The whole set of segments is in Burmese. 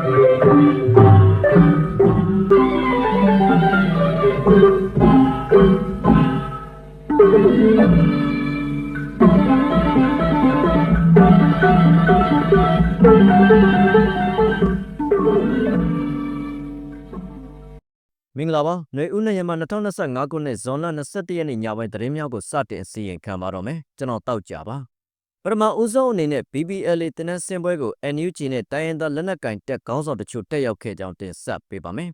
မင်္ဂလာပါຫນွေဦးနဲ့ရမ2025ခုနှစ်ဇွန်လ21ရက်နေ့ညပိုင်းသတင်းများကိုစတင်အစီရင်ခံပါတော့မယ်ကျွန်တော်တောက်ကြပါ ပထမဦးဆုံးအနေနဲ့ BBLA တင်နန်းစင်ပွဲကို NUG နဲ့တိုင်းရင်းသားလက်နက်ကင်တက်ခေါင်းဆောင်တချို့တက်ရောက်ခဲ့ကြောင်းတင်ဆက်ပေးပါမယ်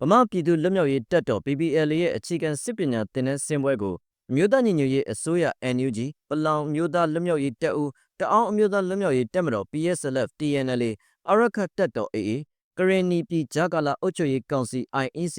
ဗမာပြည်သူလွတ်မြောက်ရေးတပ်တော် BBLA ရဲ့အခြေခံစစ်ပညာတင်နန်းစင်ပွဲကိုအမျိုးသားညီညွတ်ရေးအစိုးရ NUG ပလောင်မျိုးသားလွတ်မြောက်ရေးတပ်ဦးတအောင်းအမျိုးသားလွတ်မြောက်ရေးတပ်မတော် PSLF TNLA အရခတ်တပ်တော် AA ကရင်နီပြည်ဂျာကာလာအုပ်ချုပ်ရေးကောင်စီ IEC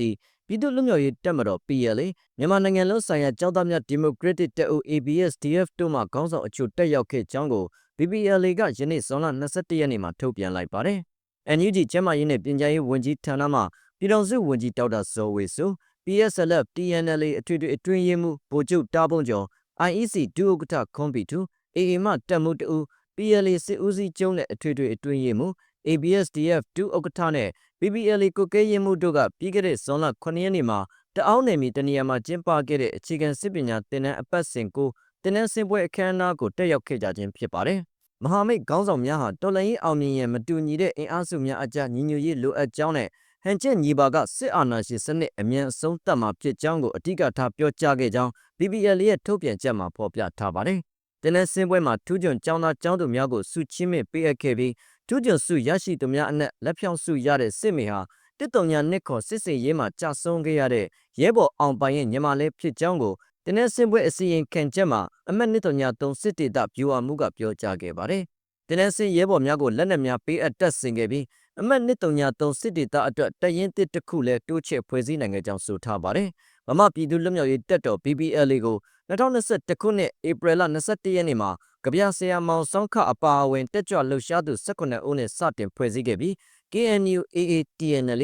ပြည်သူ့လွတ်မြောက်ရေးတပ်မတော် PLA မြန်မာနိုင်ငံလုံးဆိုင်ရာကြောင်းသားများဒီမိုကရက်တစ်တပ်ဦး ABS DF တို့မှခေါင်းဆောင်အချို့တက်ရောက်ခဲ့ကြောင်းကို BBLA ကယနေ့ဇွန်လ22ရက်နေ့မှာထုတ်ပြန်လိုက်ပါတယ်။ NUG ကျန်းမာရေးနဲ့ပြည်ထရေးဝန်ကြီးဌာနမှပြည်ထောင်စုဝန်ကြီးဒေါက်တာဇော်ဝေဆို PSLF TNLA အထွေထွေအတွင်းရေးမှူးဗိုလ်ချုပ်တားပုံကျော် IEC ဒုဥက္ကဋ္ဌခွန်ပီတူ AA မှတပ်မှုတအူ PLA စစ်ဦးစီးကျုံးနဲ့အထွေထွေအတွင်းရေးမှူး ABSDF ဒုဥက္ကဋ္ဌနဲ့ PPLA ကိုကဲရင်မှုတို့ကပြီးခဲ့တဲ့ဇွန်လ9ရက်နေ့မှာတအောင်းနယ်မြေတနေရာမှာကျင်းပခဲ့တဲ့အခြေခံစစ်ပညာသင်တန်းအပတ်စဉ်ကိုသင်တန်းဆင်းပွဲအခမ်းအနားကိုတက်ရောက်ခဲ့ကြခြင်းဖြစ်ပါတယ်။မဟာမိတ်ခေါင်းဆောင်များဟာတော်လှန်ရေးအောင်မြင်ရန်မတူညီတဲ့အင်အားစုများအကြားညီညွတ်ရေးလိုအပ်ကြောင်းနဲ့ဟန်ချက်ညီပါကစစ်အာဏာရှင်စနစ်အမြန်အဆုံးသတ်မှာဖြစ်ကြောင်းကိုအထူးကထားပြောကြားခဲ့ကြောင်း BBL ရဲ့ထုတ်ပြန်ချက်မှာဖော်ပြထားပါတယ်။ တင်နန်းစင်းပွဲမှာထူးချွန်ကျောင်းသားကျောင်းသူများကိုဆုချီးမြှင့်ပေးအပ်ခဲ့ပြီးထူးချွန်ဆုရရှိသူများအနက်လက်ဖြောင့်ဆုရတဲ့စစ်မေဟာတစ်တုံညာနှစ်ခေါ်စစ်စင်ရေးမှာကြာဆုံးခဲ့ရတဲ့ရဲဘော်အောင်ပိုင်ရဲ့ညီမလေးဖြစ်ကြောင်းကိုတင်းနဲ့စင်ပွဲအစီရင်ခံချက်မှာအမတ်နှစ်တုံညာသုံးစစ်တေတာဗျူဟာမှုကပြောကြားခဲ့ပါတယ်။တင်းနဲ့စင်ရဲဘော်များကိုလက်နက်များပေးအပ်တက်ဆင်ခဲ့ပြီးအမတ်နှစ်တုံညာသုံးစစ်တေတာအတွက်တရင်တစ်တစ်ခုလည်းတိုးချဲ့ဖွဲ့စည်းနိုင်ခဲ့ကြောင်းဆိုထားပါတယ်။ မမပြည်သူ့လွတ်မြောက်ရေးတပ်တော် BBLA ကို2021ခုနှစ်ဧပြီလ22ရက်နေ့မှာကြပြဆရာမောင်ဆောင်ခအပါအဝင်တက်ကြွလှုပ်ရှားသူ18ဦးနဲ့စတင်ဖွဲ့စည်းခဲ့ပြီး KNU AA TNL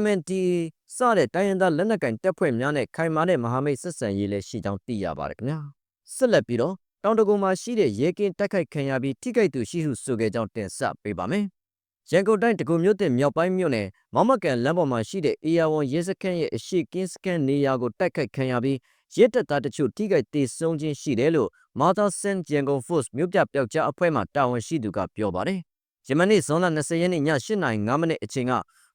MNDAA စတဲ့တိုင်းရင်းသားလက်နက်ကိုင်တပ်ဖွဲ့များနဲ့ခိုင်မာတဲ့မဟာမိတ်ဆက်ဆံရေးလည်းရှိကြောင်းသိရပါတယ်ခင်ဗျာဆက်လက်ပြီးတော့တောင်တကုံမှာရှိတဲ့ရဲကင်းတိုက်ခိုက်ခံရပြီးထိခိုက်သူရှိဟုဆိုခဲ့ကြောင်းတင်ဆက်ပေးပါမယ် ရန်ကုန်တိုင်းတကူမြို့တင်မြောက်ပိုင်းမြို့နယ်မောင်မကန်လမ်းပေါ်မှာရှိတဲ့အေယာဝန်ရဲစခန်းရဲ့အရှိကင်းစကန်နေရာကိုတိုက်ခိုက်ခံရပြီးရဲတပ်သားတချို့ထိခိုက်ဒေဆုံးခြင်းရှိတယ်လို့ Mother Sen ရန်ကုန် Force မြို့ပြပျောက်ကြားအဖွဲ့မှတာဝန်ရှိသူကပြောပါတယ်။ယမနေ့ဇွန်လ20ရက်နေ့ည8:05မိနစ်အချိန်က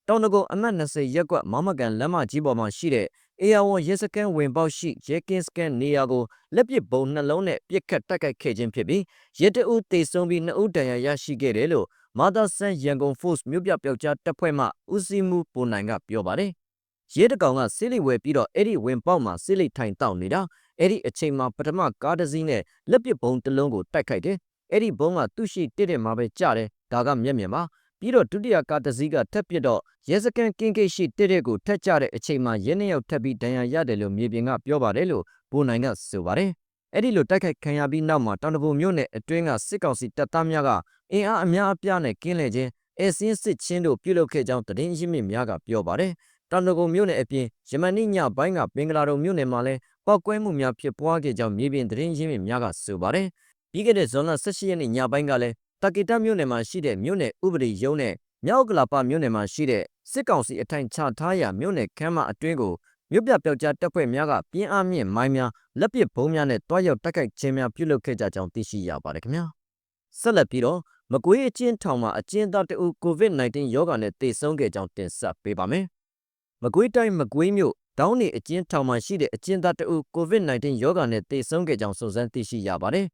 တောင်တကုံအမှတ်20ရက်ကွက်မောင်မကန်လမ်းမကြီးပေါ်မှာရှိတဲ့အေယာဝန်ရဲစခန်းဝင်ပေါက်ရှိရဲကင်းစကန်နေရာကိုလက်ပစ်ဘုံနှလုံးနဲ့ပြစ်ခတ်တိုက်ခိုက်ခဲ့ခြင်းဖြစ်ပြီးရဲတအုပ်တေဆုံးပြီးနှစ်ဦးဒဏ်ရာရရှိခဲ့တယ်လို့ မာသာဆန်ရန်ကုန် Force မြို့ပြပျောက်ကြားတပ်ဖွဲ့မှဦးစီးမှုပုံနိုင်ကပြောပါတယ်။ရဲတကောင်ကစစ်လိဝဲပြီးတော့အဲ့ဒီဝင်ပေါက်မှာစစ်လိထိုင်တောက်နေတာအဲ့ဒီအချိန်မှာပထမကားတစ်စီးနဲ့လက်ပစ်ဘုံတစ်လုံးကိုတိုက်ခိုက်တယ်။အဲ့ဒီဘုံကသူ့ရှိတစ်တဲ့မှာပဲကြတယ်ဒါကမျက်မြင်ပါပြီးတော့ဒုတိယကားတစ်စီးကထပ်ပစ်တော့ရဲစကန်ကင်းကိတ်ရှိတစ်တဲ့ကိုထက်ကြတဲ့အချိန်မှာရဲနှစ်ယောက်ထပ်ပြီးဒဏ်ရာရတယ်လို့မြေပြင်ကပြောပါတယ်လို့ဘိုးနိုင်ကဆိုပါတယ် အဲ့ဒီလိုတိုက်ခိုက်ခံရပြီးနောက်မှာတောင်တပူမြို့နယ်အတွင်းကစစ်ကောင်စီတပ်သားများကအင်အားအများအပြားနဲ့ကင်းလှည့်ခြင်းအဲစင်းစစ်ချင်းတို့ပြုလုပ်ခဲ့ကြောင်းသတင်းရင်းမြစ်များကပြောပါတယ်တောင်တကုံမြို့နယ်အပြင်ယမနိညပိုင်းကပင်္ဂလာတုံမြို့နယ်မှာလည်းပောက်ကွဲမှုများဖြစ်ပွားခဲ့ကြောင်းမြေပြင်သတင်းရင်းမြစ်များကဆိုပါတယ်ပြီးခဲ့တဲ့ဇွန်လ18ရက်နေ့ညပိုင်းကလည်းတာကီတာမြို့နယ်မှာရှိတဲ့မြို့နယ်ဥပဒေရုံးနဲ့မြောက်ကလာပမြို့နယ်မှာရှိတဲ့စစ်ကောင်စီအထိုင်ချထားရာမြို့နယ်ခမ်းမအတွင်းကို မြို့ပြပျောက်ကြားတပ်ဖွဲ့များကပြင်းအားမြင့်မိုင်းများလက်ပစ်ဘုံများနဲ့တွားရောက်တိုက်ခိုက်ခြင်းများပြုလုပ်ခဲ့ကြကြောင်းသိရှိရပါတယ်ခင်ဗျာဆက်လက်ပြီးတော့မကွေးအချင်းထောင်မှာအကျဉ်းသားတအုပ် COVID-19 ရောဂါနဲ့သေဆုံးခဲ့ကြောင်းတင်ဆက်ပေးပါမယ်မကွေးတိုင်းမကွေးမြို့တောင်းနေအကျဉ်းထောင်မှာရှိတဲ့အကျဉ်းသားတအုပ် COVID-19 ရောဂါနဲ့သေဆုံးခဲ့ကြောင်းစုံစမ်းသိရှိရပါတယ်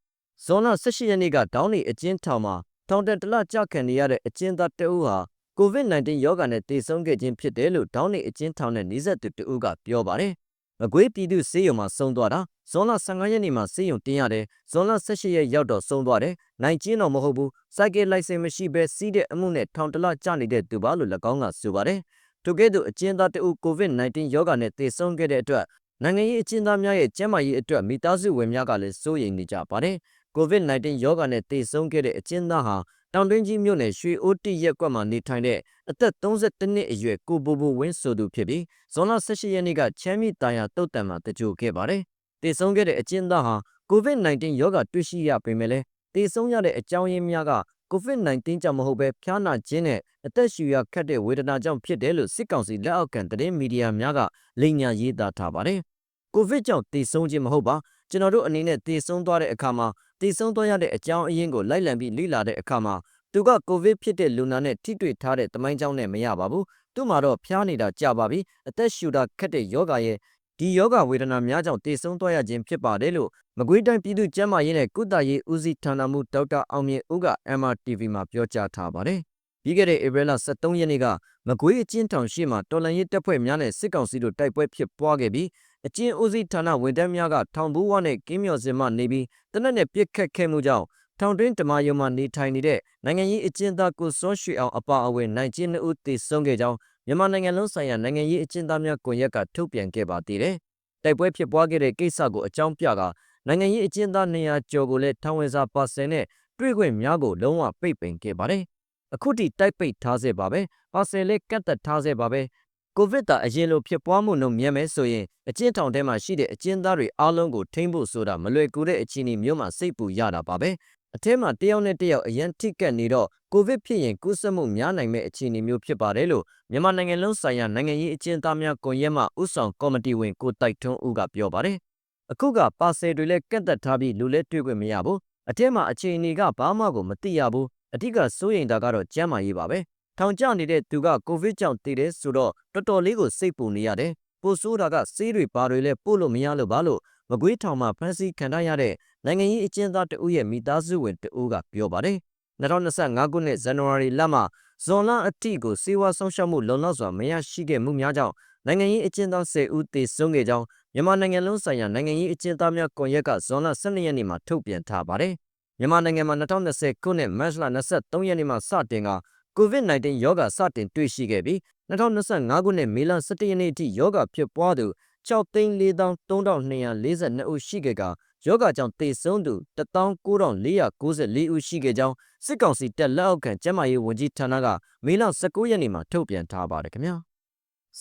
ဇွန်လ18ရက်နေ့ကတောင်းနေအကျဉ်းထောင်မှာထောင်တတလကြာခံနေရတဲ့အကျဉ်းသားတအုပ်ဟာ COVID-19 ရောဂါနဲ့သေဆုံးခဲ့ခြင်းဖြစ်တယ်လို့ဒေါင်းနေအကျဉ်းထောင်နဲ့နှိစက်သူတအုပ်ကပြောပါတယ်။မကွေးပြည်သူစေယုံမှာဆုံးသွားတာဇွန်လ15ရက်နေ့မှာစေယုံတင်ရတယ်ဇွန်လ18ရက်ရောက်တော့ဆုံးသွားတယ်နိုင်ကျင်းတော့မဟုတ်ဘူးစိုက်ကယ်လိုင်စင်မရှိဘဲစီးတဲ့အမှုနဲ့ထောင်တလကြာနေတဲ့သူပါလို့၎င်းကဆိုပါတယ်။ထို့ကဲ့သို့အကျဉ်းသားတအုပ် COVID-19 ရောဂါနဲ့သေဆုံးခဲ့တဲ့အတွက်နိုင်ငံရေးအကျဉ်းသားများရဲ့ကျန်းမာရေးအတွက်မိသားစုဝင်များကလည်းစိုးရိမ်နေကြပါတယ်။ COVID-19 ရောဂါနဲ့သေဆုံးခဲ့တဲ့အကျဉ်းသားဟာ တောင်တွင်းကြီးမြို့နယ်ရွှေအိုးတိရက်ကွက်မှာနေထိုင်တဲ့အသက်32နှစ်အရွယ်ကိုဘိုဘိုဝင်းဆိုသူဖြစ်ပြီးဇွန်လ18ရက်နေ့ကချမ်းမြေတာယာတုတ်တံမှာတကြိုခဲ့ပါတယ်။တေဆုံးခဲ့တဲ့အကျဉ်းသားဟာ COVID-19 ရောဂါတွေ့ရှိရပေမဲ့လည်းတေဆုံးရတဲ့အကြောင်းရင်းများက COVID-19 ကြောင့်မဟုတ်ဘဲဖျားနာခြင်းနဲ့အသက်ရှူရခတ်တဲ့ဝေဒနာကြောင့်ဖြစ်တယ်လို့စစ်ကောင်စီလက်အောက်ခံသတင်းမီဒီယာများကလိမ်ညာရေးသားထားပါတယ်။ COVID ကြောင့်တည်ဆုံးခြင်းမဟုတ်ပါကျွန်တော်တို့အနေနဲ့တည်ဆုံးသွားတဲ့အခါမှာ တည်ဆုံးသွားရတဲ့အကြောင်းအရင်းကိုလိုက်လံပြီးလေ့လာတဲ့အခါမှာသူကကိုဗစ်ဖြစ်တဲ့လူနာနဲ့ထိတွေ့ထားတဲ့တမိုင်းကြောင်းနဲ့မရပါဘူးသူ့မှာတော့ဖျားနေတာကြာပါပြီအသက်ရှူတာခက်တဲ့ယောဂရဲ့ဒီယောဂဝေဒနာများကြောင့်တည်ဆုံးသွားရခြင်းဖြစ်ပါတယ်လို့မကွေးတိုင်းပြည်သူ့ကျန်းမာရေးနဲ့ကုသရေးဦးစီးဌာနမှဒေါက်တာအောင်မြင့်ဦးက MRTV မှာပြောကြားထားပါတယ်ပြီးခဲ့တဲ့ဧပြီလ23ရက်နေ့ကမကွေးအချင်းထောင်ရှိမှတော်လန်ရေးတပ်ဖွဲ့များနဲ့စစ်ကောင်စီတို့တိုက်ပွဲဖြစ်ပွားခဲ့ပြီး အချင်းဦးစီးဌာနဝန်ထမ်းများကထောင်ဘူးဝနဲ့ကင်းမြော်စင်မှနေပြီးတနက်နဲ့ပြစ်ခတ်ခဲ့မှုကြောင့်ထောင်တွင်းဓမ္မယုံမှာနေထိုင်နေတဲ့နိုင်ငံရေးအကျဉ်းသားကိုစောရွှေအောင်အပါအဝင်နိုင်ကျင်းဦးတည်ဆုံးခဲ့ကြောင်းမြန်မာနိုင်ငံလုံးဆိုင်ရာနိုင်ငံရေးအကျဉ်းသားများကွန်ရက်ကထုတ်ပြန်ခဲ့ပါသေးတယ်။တိုက်ပွဲဖြစ်ပွားခဲ့တဲ့ကိစ္စကိုအကြောင်းပြကနိုင်ငံရေးအကျဉ်းသား200ကျော်ကိုလည်းထောင်ဝင်စာပါဆယ်နဲ့တွေ့ခွင့်များကိုလုံးဝပိတ်ပင်ခဲ့ပါတယ်။အခုထိတိုက်ပိတ်ထားစေပါပဲ။ပါဆယ်လေးကတ်သက်ထားစေပါပဲ။ ကိုဗစ်တာအရင်လိုဖြစ်ပွားမှုနှုန်းမြင့်မဲ့ဆိုရင်အကျဉ်းထောင်ထဲမှာရှိတဲ့အကျဉ်းသားတွေအားလုံးကိုထိမ့်ဖို့ဆိုတာမလွယ်ကူတဲ့အခြေအနေမျိုးမှာစိတ်ပူရတာပါပဲအထဲမှာတယောက်နဲ့တယောက်အရန်ထိကက်နေတော့ကိုဗစ်ဖြစ်ရင်ကူးစက်မှုများနိုင်မဲ့အခြေအနေမျိုးဖြစ်ပါတယ်လို့မြန်မာနိုင်ငံလုံးဆိုင်ရာနိုင်ငံရေးအကျဉ်းသားများကွန်ရက်မှဥဆောင်ကော်မတီဝင်ကိုတိုက်ထွန်းဦးကပြောပါတယ်။အခုကပါဆယ်တွေလည်းကန့်သက်ထားပြီးလူလဲတွေ့ခွင့်မရဘူး။အထဲမှာအခြေအနေကဘာမှကိုမသိရဘူး။အဓိကစိုးရိမ်တာကတော့ကျန်းမာရေးပါပဲ။ ထောင်ကျနေတဲ့သူကကိုဗစ်ကြောင့်တည်တယ်ဆိုတော့တော်တော်လေးကိုစိတ်ပူနေရတယ်။ပိုဆိုးတာကဆေးတွေပါတွေလည်းပို့လို့မရလို့ပါလို့မကွေးထောင်မှာဖမ်းဆီးခံရတဲ့နိုင်ငံရေးအကျဉ်းသားတဦးရဲ့မိသားစုဝင်တဦးကပြောပါတယ်။2025ခုနှစ်ဇန်နဝါရီလမှဇွန်လအထိကိုစေဝါဆောင်ရှောက်မှုလုံလောက်စွာမရရှိခဲ့မှုများကြောင့်နိုင်ငံရေးအကျဉ်းသား10ဦးသေဆုံးခဲ့ကြောင်းမြန်မာနိုင်ငံလုံးဆိုင်ရာနိုင်ငံရေးအကျဉ်းသားများကွန်ရက်ကဇွန်လ12ရက်နေ့မှာထုတ်ပြန်ထားပါတယ်။မြန်မာနိုင်ငံမှာ2020ခုနှစ်မတ်လ23ရက်နေ့မှာစတင်က COVID-19 ရောဂါစတင်တွေ့ရှိခဲ့ပြီး2025ခုနှစ်မေလ17ရက်နေ့အထိရောဂါဖြစ်ပွားသူ6,432,242ဦးရှိခဲ့ကယောဂကြောင့်တေဆုံးသူ19494ဦးရှိခဲ့ကြောင်းစစ်ကောင်စီတပ်လက်အောက်ခံကျန်းမာရေးဝန်ကြီးဌာနကမေလ19ရက်နေ့မှာထုတ်ပြန်ထားပါတယ်ခင်ဗျာ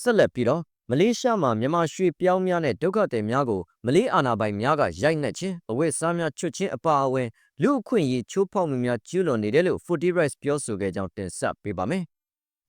ဆက်လက်ပြီးတော့မလေးရှားမှာမြန်မာရွှေပြောင်းများနဲ့ဒုက္ခသည်များကိုမလေးအာဏာပိုင်များကရိုက်နှက်ခြင်းအဝတ်စားများချွတ်ခြင်းအပါအဝင် လူအခွင့်အရေးချိုးဖောက်မှုများကျူးလွန်နေတယ်လို့ Forty Rights ပြောဆိုခဲ့ကြောင်းတင်ဆက်ပေးပါမယ်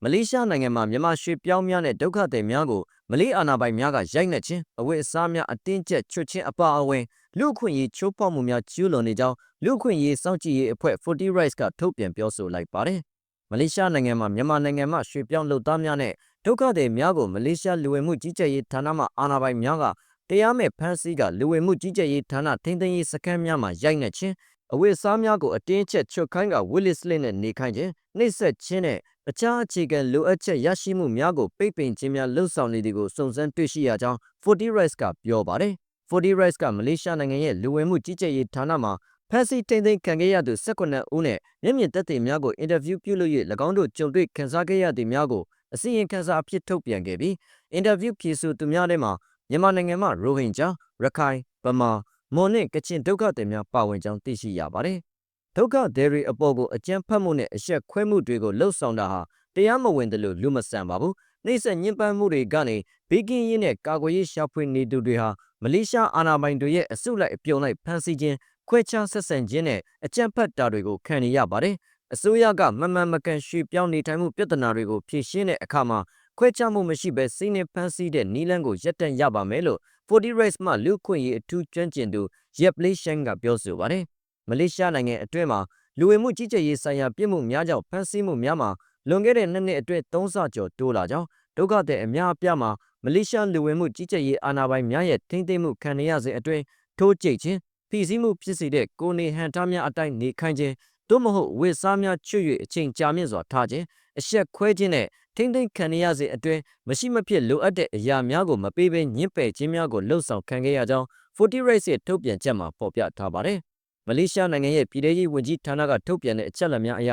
မလေးရှားနိုင်ငံမှာမြန်မာရွှေပြောင်းများနဲ့ဒုက္ခသည်များကိုမလေးအာဏာပိုင်များကရိုက်နှက်ခြင်းအဝတ်အစားများအတင်းကျပ်ချွတ်ခြင်းအပါအဝင်လူ့အခွင့်အရေးချိုးဖောက်မှုများကျူးလွန်နေကြောင်းလူ့အခွင့်အရေးစောင့်ကြည့်ရေးအဖွဲ့40 Rights ကထုတ်ပြန်ပြောဆိုလိုက်ပါတယ်။မလေးရှားနိုင်ငံမှာမြန်မာနိုင်ငံမှာရွှေပြောင်းလုပ်သားများနဲ့ဒုက္ခသည်များကိုမလေးရှားလူဝင်မှုကြီးကြပ်ရေးဌာနမှအာဏာပိုင်များကတရားမဲ့ဖမ်းဆီးကလူဝင်မှုကြီးကြပ်ရေးဌာနထိန်းသိမ်းရေးစခန်းများမှာရိုက်နှက်ခြင်း အဝတ်အစားများကိုအတင်းကျပ်ချွတ်ခိုင်းကဝစ်လစ်စလစ်နဲ့နေခိုင်းခြင်းနှိပ်စက်ခြင်းနဲ့အခြားအခြေခံလိုအပ်ချက်ရရှိမှုများကိုပိတ်ပင်ခြင်းများလှုံ့ဆော်နေသည်ကိုစုံစမ်းတွေ့ရှိရကြောင်း40 Rights ကပြောပါတယ်။40 Rights ကမလေးရှားနိုင်ငံရဲ့လူဝင်မှုကြီးကြပ်ရေးဌာနမှဖန်စီထိန်သိမ်းခံခဲ့ရသူ18ဦးနဲ့မျက်မြင်သက်သေများကိုအင်တာဗျူးပြုလုပ်၍၎င်းတို့ကြုံတွေ့ခန်းစားခဲ့ရသူများကိုအစီရင်ခံစာအဖြစ်ထုတ်ပြန်ခဲ့ပြီးအင်တာဗျူးဖြေဆိုသူများထဲမှာမြန်မာနိုင်ငံမှရိုဟင်ဂျာရခိုင်ဗမာ မွန်နဲ့ကချင်ဒုက္ခသည်များပါဝင်ကြောင်းသိရှိရပါတယ်။ဒုက္ခသည်တွေအပေါ်ကိုအကြမ်းဖက်မှုနဲ့အဆက်ခွဲမှုတွေကိုလှုပ်ဆောင်တာဟာတရားမဝင်တယ်လို့လူမဆန်ပါဘူး။နှိမ့်ဆက်ညှဉ်းပန်းမှုတွေကနေဘေးကင်းရေးနဲ့ကာကွယ်ရေးရှာဖွေနေသူတွေဟာမလေးရှားအာဏာပိုင်တွေရဲ့အစုလိုက်အပြုံလိုက်ဖမ်းဆီးခြင်းခွဲခြားဆက်ဆံခြင်းနဲ့အကြမ်းဖက်တာတွေကိုခံနေရပါတယ်။အစိုးရကမမှန်မကန်ရွှေ့ပြောင်းနေထိုင်မှုပြဿနာတွေကိုဖြေရှင်းတဲ့အခါမှာခွဲခြားမှုမရှိဘဲစိနေဖမ်းဆီးတဲ့နီလန်းကိုရပ်တန့်ရပါမယ်လို့ 40 Rights မှလူခွင့်ရေးအထူးကျွမ်းကျင်သူ Yep Lee Sheng ကပြောဆိုပါတယ်။မလေးရှားနိုင်ငံအတွင်းမှာလူဝင်မှုကြီးကြပ်ရေးဆိုင်ရာပြည်မှုများကြောင့်ဖမ်းဆီးမှုများမှာလွန်ခဲ့တဲ့နှစ်နှစ်အတွင်းသုံးဆကျော်တိုးလာကြောင်းဒုက္ခသည်အများအပြားမှာမလေးရှားလူဝင်မှုကြီးကြပ်ရေးအာဏာပိုင်များရဲ့ထိန်းသိမ်းမှုခံရစဉ်အတွင်းထိုးကျိတ်ခြင်းဖိစီးမှုဖြစ်စေတဲ့ကိုနေဟန်တားများအတိုင်းနေခိုင်းခြင်းသို့မဟုတ်ဝစ်စားများချွတ်၍အချိန်ကြာမြင့်စွာထားခြင်းအဆက်ခွဲခြင်းနဲ့ ထိမ့်သိမ့်ခံရစဉ်အတွင်းမရှိမဖြစ်လိုအပ်တဲ့အရာများကိုမပေးဘဲညှင်းပယ်ခြင်းများကိုလှုံ့ဆော်ခံခဲ့ရကြောင်း40 Rights ရဲ့ထုတ်ပြန်ချက်မှာဖော်ပြထားပါတယ်။မလေးရှားနိုင်ငံရဲ့ပြည်ထရေးဝန်ကြီးဌာနကထုတ်ပြန်တဲ့အချက်အလက်များအရ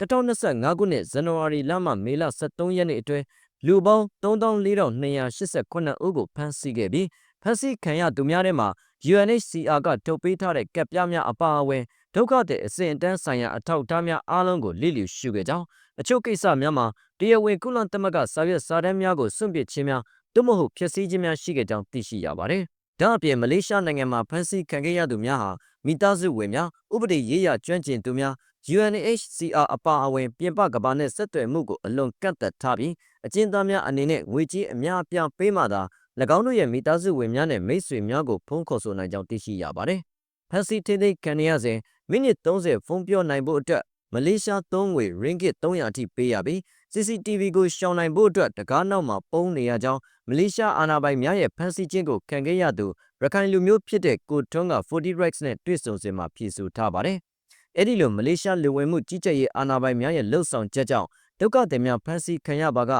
2025ခုနှစ်ဇန်နဝါရီလမှမေလ23ရက်နေ့အတွင်းလူပေါင်း34,289ဦးကိုဖမ်းဆီးခဲ့ပြီးဖမ်းဆီးခံရသူများထဲမှာ UNHCR ကထုတ်ပေးထားတဲ့ကပ်ပြားများအပါအဝင်ဒုက္ခသည်အစဉ်အတန်းဆိုင်ရာအထောက်အထားများအားလုံးကိုလိလျူရှုခဲ့ကြောင်း အချို့ကိစ္စများမှာတရားဝင်ကုလသမဂ္ဂစာရွက်စာတမ်းများကိုစွန့်ပစ်ခြင်းများသို့မဟုတ်ဖျက်ဆီးခြင်းများရှိခဲ့ကြောင်းသိရှိရပါတယ်။ဒါ့အပြင်မလေးရှားနိုင်ငံမှာဖမ်းဆီးခံခဲ့ရသူများဟာမိသားစုဝင်များဥပဒေရေးရာကျွမ်းကျင်သူများ UNHCR အပါအဝင်ပြင်ပကမ္ဘာနဲ့ဆက်သွယ်မှုကိုအလွန်ကန့်သက်ထားပြီးအကျဉ်းသားများအနေနဲ့ငွေကြေးအများအပြားပေးမှသာ၎င်းတို့ရဲ့မိသားစုဝင်များနဲ့မိတ်ဆွေများကိုဖုန်းခေါ်ဆိုနိုင်ကြောင်းသိရှိရပါတယ်။ဖန်စီထိသိခံရစဉ်မိနစ်30ဖုန်းပြောနိုင်ဖို့အတွက် မလေးရှားသုံးငွေ ringgit 300အထိပေးရပြီး CCTV ကိုရှောင်နိုင်ဖို့အတွက်တကားနောက်မှာပုံနေရကြောင်းမလေးရှားအာဏာပိုင်များရဲ့ဖမ်းဆီးခြင်းကိုခံခဲ့ရသူရခိုင်လူမျိုးဖြစ်တဲ့ကိုထွန်းက40 rights နဲ့တွေ့ဆုံစဉ်မှာဖြေဆိုထားပါတယ်။အဲ့ဒီလိုမလေးရှားလူဝင်မှုကြီးကြပ်ရေးအာဏာပိုင်များရဲ့လှုပ်ဆောင်ချက်ကြောင့်ဒုက္ခသည်များဖမ်းဆီးခံရပါက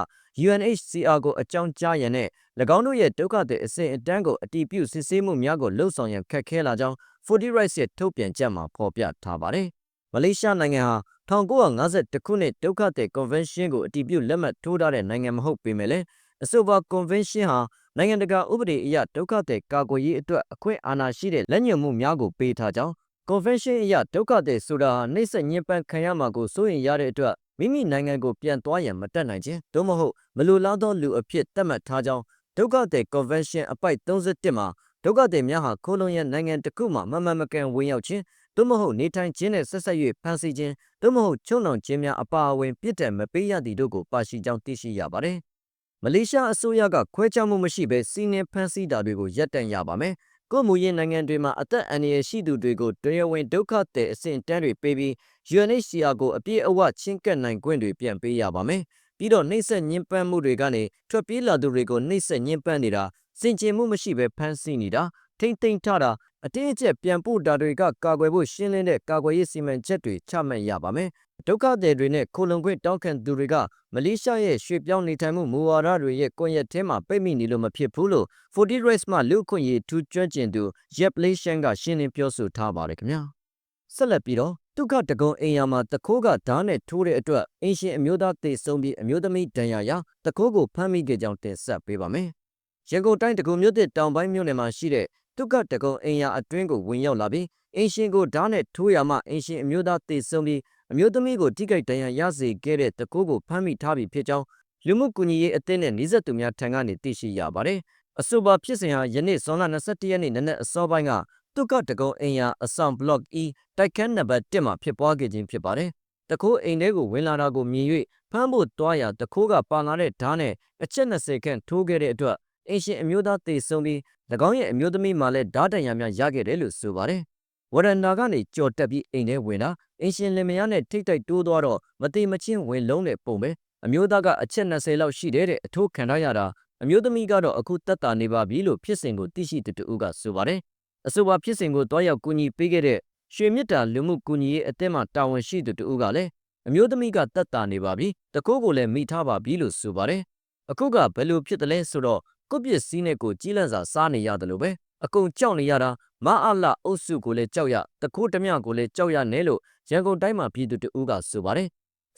UNHCR ကိုအကြောင်းကြားရန်နဲ့၎င်းတို့ရဲ့ဒုက္ခသည်အစဉ်အတန်းကိုအတီးပြုစစ်ဆေးမှုများကိုလှုပ်ဆောင်ရန်ခက်ခဲလာကြောင်း40 rights ရဲ့ထုတ်ပြန်ချက်မှာဖော်ပြထားပါတယ်။ မလေးရှားနိုင်ငံဟာ1952ခုနှစ်ဒုက္ခသည် Convention ကိုအတည်ပြုလက်မှတ်ထိုးထားတဲ့နိုင်ငံမဟုတ်ပေမဲ့လည်းအဆိုပါ Convention ဟာနိုင်ငံတကာဥပဒေအရဒုက္ခသည်ကာကွယ်ရေးအတွက်အခွင့်အာဏာရှိတဲ့လက်ညှိုးမှုများကိုပေးထားကြောင်း Convention အရဒုက္ခသည်ဆိုတာဟာနှိမ့်ဆက်ညှဉ်းပန်းခံရမှာကိုစိုးရိမ်ရတဲ့အတွက်မိမိနိုင်ငံကိုပြန်သွားရန်မတက်နိုင်ခြင်းသို့မဟုတ်မလိုလားသောလူအဖြစ်သတ်မှတ်ထားကြောင်းဒုက္ခသည် Convention အပိုက်31မှာဒုက္ခသည်များဟာခိုးလုံရန်နိုင်ငံတစ်ခုမှမမှန်မကန်ဝင်ရောက်ခြင်း သို့မဟုတ်နေထိုင်ခြင်းနဲ့ဆက်ဆက်၍ဖန်ဆီးခြင်းသို့မဟုတ်ချုံနှောင်ခြင်းများအပါအဝင်ပြစ်ဒဏ်မပေးရသည်တို့ကိုပါရှိကြောင်းသိရှိရပါတယ်။မလေးရှားအစိုးရကခွဲခြားမှုမရှိဘဲစီးနှင်းဖမ်းဆီးတာတွေကိုရပ်တန့်ရပါမယ်။ကိုမူရင်းနိုင်ငံတွေမှာအသက်အန္တရာယ်ရှိသူတွေကိုတရားဝင်ဒုက္ခသည်အဆင့်တန်းတွေပေးပြီး UNHCR ကိုအပြည့်အဝချင်းကပ်နိုင်ခွင့်တွေပြန်ပေးရပါမယ်။ပြီးတော့နှိမ့်ဆက်ညှဉ်းပန်းမှုတွေကနေထွက်ပြေးလာသူတွေကိုနှိမ့်ဆက်ညှဉ်းပန်းနေတာစင်ကြင်မှုမရှိဘဲဖမ်းဆီးနေတာထိမ့်သိမ်းထားတာ အတင်းအကျပ်ပြန်ပို့တာတွေကကာကွယ်ဖို့ရှင်းလင်းတဲ့ကာကွယ်ရေးစီမံချက်တွေချမှတ်ရပါမယ်။ဒုက္ခသည်တွေနဲ့ခိုလုံခွင့်တောင်းခံသူတွေကမလေးရှားရဲ့ရွှေ့ပြောင်းနေထိုင်မှုမူဝါဒတွေရဲ့ကွန်ရက်ထဲမှာပိတ်မိနေလို့မဖြစ်ဘူးလို့40 race မှလူခွင့်ရေးထူးကျွမ်းကျင်သူ Yep Leishan ကရှင်းလင်းပြောဆိုထားပါတယ်ခင်ဗျာ။ဆက်လက်ပြီးတော့ဒုက္ခတကုံအိမ်ယာမှာတခိုးကဓာတ်နဲ့ထိုးတဲ့အတွက်အင်ရှင်အမျိုးသားသေဆုံးပြီးအမျိုးသမီးဒဏ်ရာရတခိုးကိုဖမ်းမိခဲ့ကြောင်းတင်ဆက်ပေးပါမယ်။ရန်ကုန်တိုင်းတကုံမြို့သစ်တောင်ပိုင်းမြို့နယ်မှာရှိတဲ့ ဒုက္ခတကုံအိမ်ယာအတွင်းကိုဝင်ရောက်လာပြီးအင်ရှင်ကိုဓာတ်နဲ့ထိုးရမှအင်ရှင်အမျိုးသားသေဆုံးပြီးအမျိုးသမီးကိုထိခိုက်ဒဏ်ရာရစေခဲ့တဲ့တကိုးကိုဖမ်းမိထားပြီဖြစ်ကြောင်းလူမှုကူညီရေးအသင်းနဲ့နှိစက်သူများထံကနေသိရှိရပါတယ်။အဆိုပါဖြစ်စဉ်ဟာယနေ့ဇွန်လ22ရက်နေ့နနက်အစောပိုင်းကဒုက္ခတကုံအိမ်ယာအဆောင်ဘလော့ E တိုက်ခန်းနံပါတ်1မှာဖြစ်ပွားခဲ့ခြင်းဖြစ်ပါတယ်။တခိုးအိမ်ထဲကိုဝင်လာတာကိုမြင်၍ဖမ်းဖို့တွားရာတခိုးကပါလာတဲ့ဓာတ်နဲ့အချက်20ခန့်ထိုးခဲ့တဲ့အတွက် အင်ရှင်အမျိုးသားသေဆုံးပြီး၎င်းရဲ့အမျိုးသမီးမှလည်းဓာတ်တံရများရခဲ့တယ်လို့ဆိုပါတယ်။ဝရန်နာကနေကြော်တက်ပြီးအိမ်ထဲဝင်တာအင်ရှင်လင်မယားနဲ့ထိတ်တိုက်တိုးသွားတော့မတိမချင်းဝင်လုံးတဲ့ပုံပဲအမျိုးသားကအချက်20လောက်ရှိတယ်တဲ့အထိုးခံထားရတာအမျိုးသမီးကတော့အခုတက်တာနေပါပြီလို့ဖြစ်စဉ်ကိုသိရှိသူတူကဆိုပါတယ်။အဆိုပါဖြစ်စဉ်ကိုတွားရောက်ကူညီပေးခဲ့တဲ့ရွှေမြစ်တာလူမှုကူညီရေးအသင်းမှတာဝန်ရှိသူတူကလည်းအမျိုးသမီးကတက်တာနေပါပြီတကိုးကိုလည်းမိထားပါပြီလို့ဆိုပါတယ်။အခုကဘယ်လိုဖြစ်တယ်လဲဆိုတော့ ကိုပစ္စည်းနဲ့ကိုကြီးလန့်စာစားနေရတယ်လို့ပဲအကုန်ကြောက်နေရတာမအားလာအုပ်စုကိုလည်းကြောက်ရတခိုးဓမြကိုလည်းကြောက်ရနဲ့လို့ရန်ကုန်တိုင်းမှာပြည်သူတဦးကဆိုပါတယ်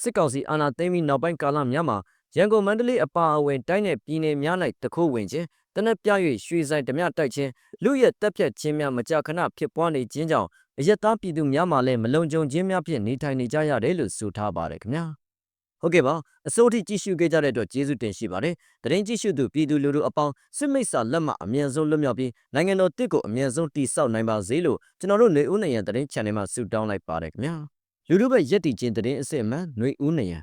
စစ်ကောင်စီအာဏာသိမ်းပြီးနောက်ပိုင်းကာလများမှာရန်ကုန်မန္တလေးအပါအဝင်တိုင်းနယ်ပြည်နယ်များ၌တခိုးဝင်ခြင်းတနက်ပြ၍ရွှေဆိုင်ဓမြတိုက်ခြင်းလူရက်တက်ဖြတ်ခြင်းများမကြာခဏဖြစ်ပွားနေခြင်းကြောင့်အယက်သားပြည်သူများမှလည်းမလုံခြုံခြင်းများဖြင့်နေထိုင်နေကြရတယ်လို့ဆိုထားပါတယ်ခင်ဗျာ ဟုတ်ကဲ့ပါအစိုးရကြည့်ရှုခဲ့ကြတဲ့အတွက်ကျေးဇူးတင်ရှိပါတယ်တရင်ကြည့်ရှုသူပြည်သူလူထုအပေါင်းစစ်မိတ်ဆာလက်မှအမြန်ဆုံးလွတ်မြောက်ပြီးနိုင်ငံတော်တစ်ကိုအမြန်ဆုံးတည်ဆောက်နိုင်ပါစေလို့ကျွန်တော်တို့နေဦးနေရန်တရင် channel မှာဆုတောင်းလိုက်ပါတယ်ခင်ဗျာလူထုဘက်ရက်တည်ခြင်းတရင်အစစ်အမှန်နေဦးနေရန်